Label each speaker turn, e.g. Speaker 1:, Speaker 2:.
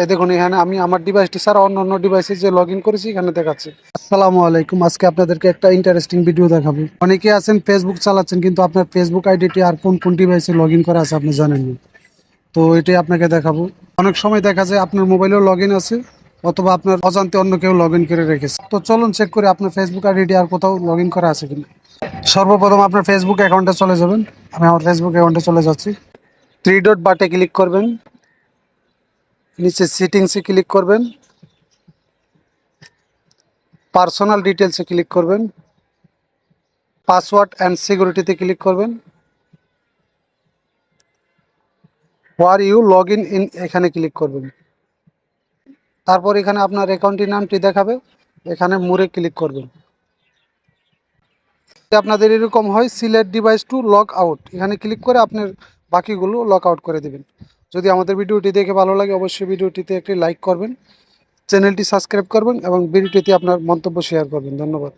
Speaker 1: এই দেখুন, এখানে আমি আমার ডিভাইসটি ছাড়া অন্য অন্য ডিভাইসে যে লগ করেছি, এখানে দেখাচ্ছে। আসসালামু আলাইকুম। আজকে আপনাদেরকে একটা ইন্টারেস্টিং ভিডিও দেখাবো। অনেকে আছেন ফেসবুক চালাচ্ছেন, কিন্তু আপনার ফেসবুক আইডিটি আর কোন কোন ডিভাইসে লগ ইন করা আছে আপনি জানেন না। তো এটাই আপনাকে দেখাবো। অনেক সময় দেখা যায় আপনার মোবাইলেও লগ আছে, অথবা আপনার অজান্তে অন্য কেউ লগ করে রেখেছে। তো চলুন চেক করে আপনার ফেসবুক আইডিটি আর কোথাও লগ করা আছে কিনা। সর্বপ্রথম আপনার ফেসবুক অ্যাকাউন্টে চলে যাবেন। আমি আমার ফেসবুক অ্যাকাউন্টে চলে যাচ্ছি। থ্রি ডট বাটে ক্লিক করবেন। নিচে সেটিংসে ক্লিক করবেন। পার্সোনাল ডিটেলসে ক্লিক করবেন। পাসওয়ার্ড অ্যান্ড সিকিউরিটিতে ক্লিক করবেন। Where you log in in এখানে ক্লিক করবেন। তারপর এখানে আপনার অ্যাকাউন্টের নামটি দেখাবে। এখানে মুরে ক্লিক করবেন। আপনাদের এরকম হয় select device to log out এখানে ক্লিক করে আপনার বাকিগুলো লগ আউট করে দেবেন। যদি আমাদের ভিডিওটি দেখে ভালো লাগে, অবশ্যই ভিডিওটিতে একটি লাইক করবেন, চ্যানেলটি সাবস্ক্রাইব করবেন এবং ভিডিওটিতে আপনার মন্তব্য শেয়ার করবেন। ধন্যবাদ।